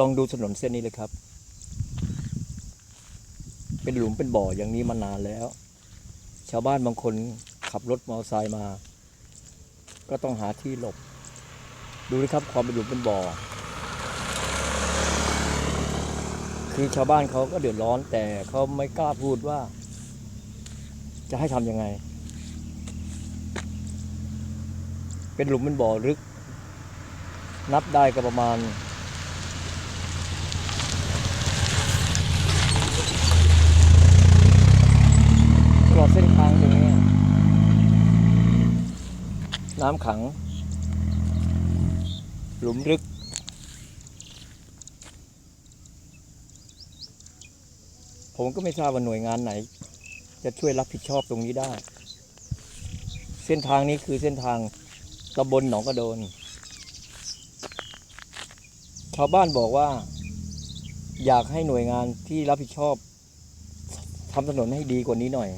ลองดูถนนเส้นนี้เลยครับ เป็นหลุมเป็นบ่ออย่างนี้มานานแล้ว ชาวบ้านบางคนขับรถมอเตอร์ไซค์มา ก็ต้องหาที่หลบ ดูนะครับความเป็นหลุมเป็นบ่อ คือชาวบ้านเขาก็เดือดร้อนแต่เขาไม่กล้าพูดว่า จะให้ทำยังไง เป็นหลุมเป็นบ่อลึก นับได้ก็ประมาณ ตลอดเส้นทางตรงนี้ น้ำขัง หลุมลึก ผมก็ไม่ทราบว่าหน่วยงานไหน จะช่วยรับผิดชอบตรงนี้ได้ เส้นทางนี้คือเส้นทางตำบลหนองกระโดน ชาวบ้านบอกว่า อยากให้หน่วยงานที่รับผิดชอบทำถนนให้ดีกว่านี้หน่อย